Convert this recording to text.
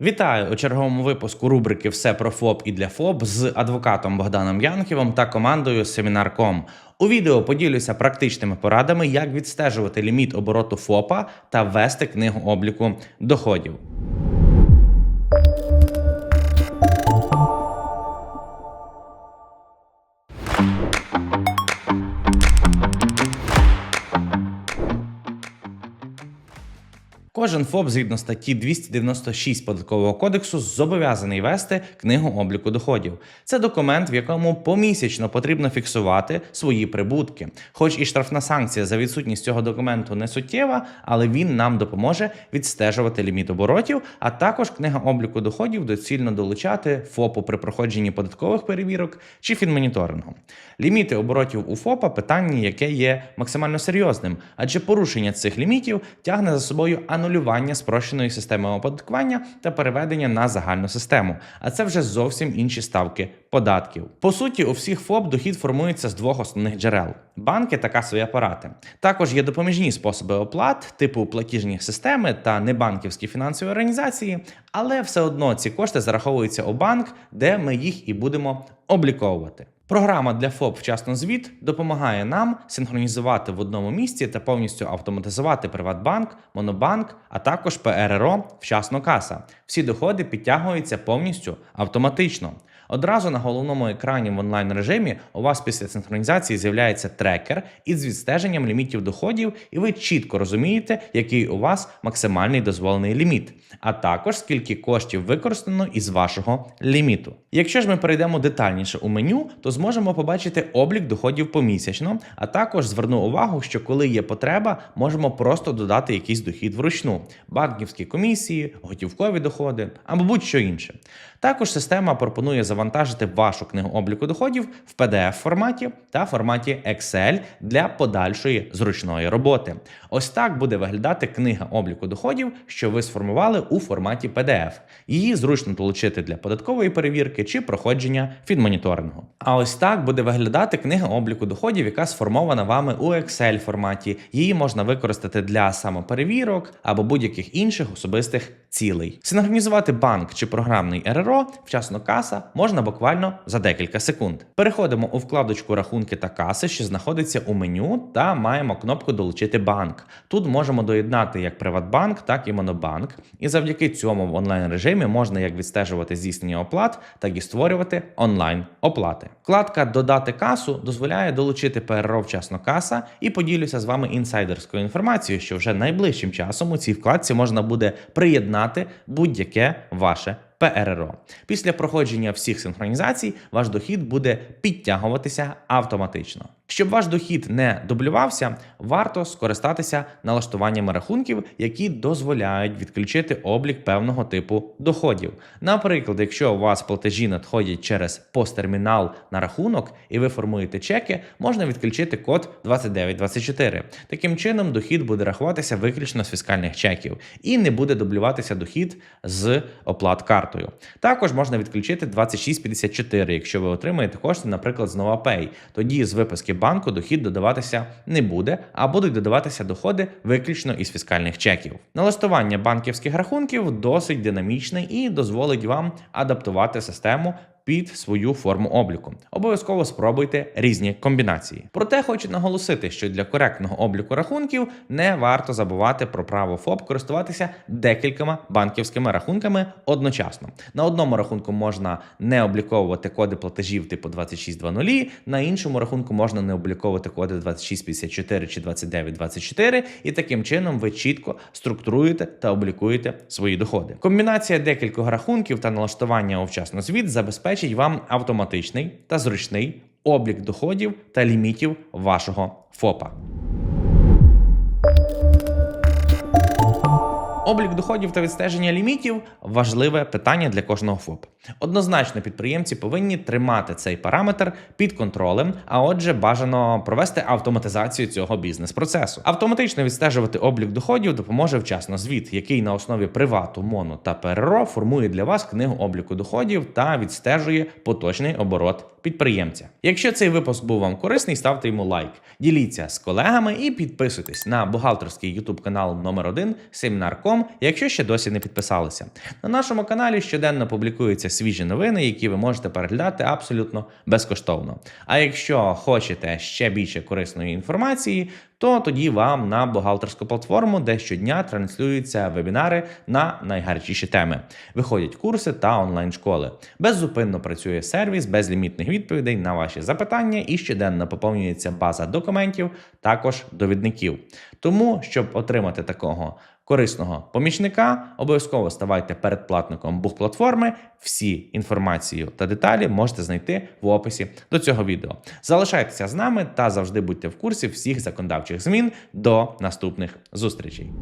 Вітаю у черговому випуску рубрики Все про ФОП і для ФОП з адвокатом Богданом Янківом та командою Семінар.ком. У відео поділюся практичними порадами, як відстежувати ліміт обороту ФОПа та вести книгу обліку доходів. Кожен ФОП згідно статті 296 податкового кодексу зобов'язаний вести книгу обліку доходів. Це документ, в якому помісячно потрібно фіксувати свої прибутки. Хоч і штрафна санкція за відсутність цього документу не суттєва, але він нам допоможе відстежувати ліміт оборотів, а також книга обліку доходів доцільно долучати ФОПу при проходженні податкових перевірок чи фінмоніторингу. Ліміти оборотів у ФОПа питання, яке є максимально серйозним, адже порушення цих лімітів тягне за собою анулювання спрощеної системи оподаткування та переведення на загальну систему. А це вже зовсім інші ставки податків. По суті, у всіх ФОП дохід формується з двох основних джерел: банки та касові апарати. Також є допоміжні способи оплат, типу платіжні системи та небанківські фінансові організації, але все одно ці кошти зараховуються у банк, де ми їх і будемо обліковувати. Програма для ФОП Вчасно звіт допомагає нам синхронізувати в одному місці та повністю автоматизувати Приватбанк, Монобанк, а також ПРРО Вчасно каса. Всі доходи підтягуються повністю автоматично. Одразу на головному екрані в онлайн режимі у вас після синхронізації з'являється трекер із відстеженням лімітів доходів, і ви чітко розумієте, який у вас максимальний дозволений ліміт, а також скільки коштів використано із вашого ліміту. Якщо ж ми перейдемо детальніше у меню, то зможемо побачити облік доходів помісячно, а також зверну увагу, що коли є потреба, можемо просто додати якийсь дохід вручну: банківські комісії, готівкові доходи або будь-що інше. Також система пропонує завантажити вашу книгу обліку доходів в pdf форматі та форматі Excel для подальшої зручної роботи. Ось так буде виглядати книга обліку доходів, що ви сформували у форматі PDF. Її зручно долучити для податкової перевірки чи проходження фінмоніторингу. А ось так буде виглядати книга обліку доходів, яка сформована вами у Excel форматі. Її можна використати для самоперевірок або будь-яких інших особистих цілей. Синхронізувати банк чи програмний РРО вчасно каса можна буквально за декілька секунд. Переходимо у вкладочку рахунки та каси, що знаходиться у меню, та маємо кнопку Долучити банк. Тут можемо доєднати як Приватбанк, так і Монобанк. І завдяки цьому в онлайн режимі можна як відстежувати здійснення оплат, так і створювати онлайн оплати. Вкладка Додати касу дозволяє долучити ПРРО вчасно каса і поділюся з вами інсайдерською інформацією, що вже найближчим часом у цій вкладці можна буде приєднати будь-яке ваше. ПРРО. Після проходження всіх синхронізацій ваш дохід буде підтягуватися автоматично. Щоб ваш дохід не дублювався, варто скористатися налаштуваннями рахунків, які дозволяють відключити облік певного типу доходів. Наприклад, якщо у вас платежі надходять через посттермінал на рахунок і ви формуєте чеки, можна відключити код 2924. Таким чином, дохід буде рахуватися виключно з фіскальних чеків і не буде дублюватися дохід з оплат картою. Також можна відключити 2654, якщо ви отримаєте кошти, наприклад, з NovaPay. Тоді з виписки банку дохід додаватися не буде, а будуть додаватися доходи виключно із фіскальних чеків. Налаштування банківських рахунків досить динамічне і дозволить вам адаптувати систему. Під свою форму обліку обов'язково спробуйте різні комбінації. Проте хочу наголосити, що для коректного обліку рахунків не варто забувати про право ФОП користуватися декількома банківськими рахунками одночасно. На одному рахунку можна не обліковувати коди платежів типу 2620, на іншому рахунку можна не обліковувати коди 2654 чи 2924, і таким чином ви чітко структуруєте та облікуєте свої доходи. Комбінація декількох рахунків та налаштування у вчасно звіт забезпечить вам автоматичний та зручний облік доходів та лімітів вашого ФОПа. Облік доходів та відстеження лімітів важливе питання для кожного ФОП. Однозначно, підприємці повинні тримати цей параметр під контролем, а отже, бажано провести автоматизацію цього бізнес-процесу. Автоматично відстежувати облік доходів допоможе вчасно звіт, який на основі привату, моно та ПРРО формує для вас книгу обліку доходів та відстежує поточний оборот підприємця. Якщо цей випуск був вам корисний, ставте йому лайк, діліться з колегами і підписуйтесь на бухгалтерський YouTube канал номер 1 Семінар.com Бухгалтерський.ком, якщо ще досі не підписалися. На нашому каналі щоденно публікуються свіжі новини, які ви можете переглядати абсолютно безкоштовно. А якщо хочете ще більше корисної інформації, то тоді вам на бухгалтерську платформу, де щодня транслюються вебінари на найгарячіші теми. Виходять курси та онлайн-школи. Беззупинно працює сервіс безлімітних відповідей на ваші запитання і щоденно поповнюється база документів, також довідників. Тому, щоб отримати такого корисного помічника, обов'язково ставайте передплатником бухплатформи. Всі інформацію та деталі можете знайти в описі до цього відео. Залишайтеся з нами та завжди будьте в курсі всіх законодавчих змін. До наступних зустрічей.